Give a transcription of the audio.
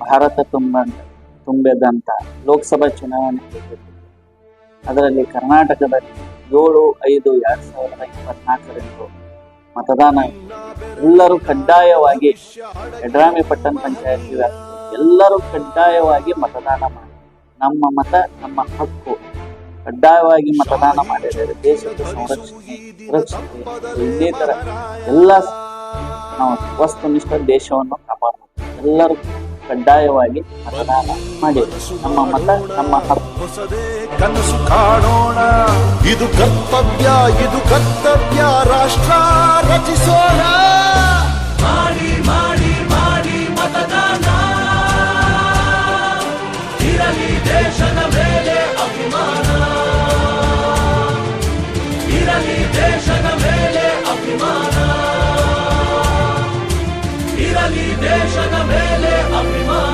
ಭಾರತ ತುಂಬ ತುಂಬಿದಂತ ಲೋಕಸಭಾ ಚುನಾವಣೆ ಅದರಲ್ಲಿ ಕರ್ನಾಟಕದಲ್ಲಿ ಏಳು, ಐದು, ಎರಡ್ ಸಾವಿರದ ಇಪ್ಪತ್ನಾಲ್ಕರಂದು ಮತದಾನ ಎಲ್ಲರೂ ಕಡ್ಡಾಯವಾಗಿ ಎಡ್ರಾಮಿ ಪಟ್ಟಣ ಪಂಚಾಯತಿ ಎಲ್ಲರೂ ಕಡ್ಡಾಯವಾಗಿ ಮತದಾನ ಮಾಡಿ, ನಮ್ಮ ಮತ, ನಮ್ಮ ಹಕ್ಕು ಕಡ್ಡಾಯವಾಗಿ ಮತದಾನ ಮಾಡಿದರೆ ದೇಶದ ಸಂರಕ್ಷಣೆ ಇದೇ ತರ ಎಲ್ಲ ನಾವು ವಸ್ತುನಿಷ್ಠ ದೇಶವನ್ನು ಕಾಪಾಡಬೇಕು. ಎಲ್ಲರೂ ಕಡ್ಡಾಯವಾಗಿ ಮತದಾನ ಮಾಡಿ. ನಮ್ಮ ಮತ ನಮ್ಮ ಕನಸು ಕಾಣೋಣ. ಇದು ಕರ್ತವ್ಯ ಇದು ಕರ್ತವ್ಯ. ರಾಷ್ಟ್ರ ರಚಿಸೋಣ. ಮಾಡಿ ಮಾಡಿ ಮಾಡಿ ಮತದಾನ. ಇರಲಿ ದೇಶದ ಮೇಲೆ ಅಭಿಮಾನ. ಇರಲಿ ದೇಶ קידש עד המלך, אבימה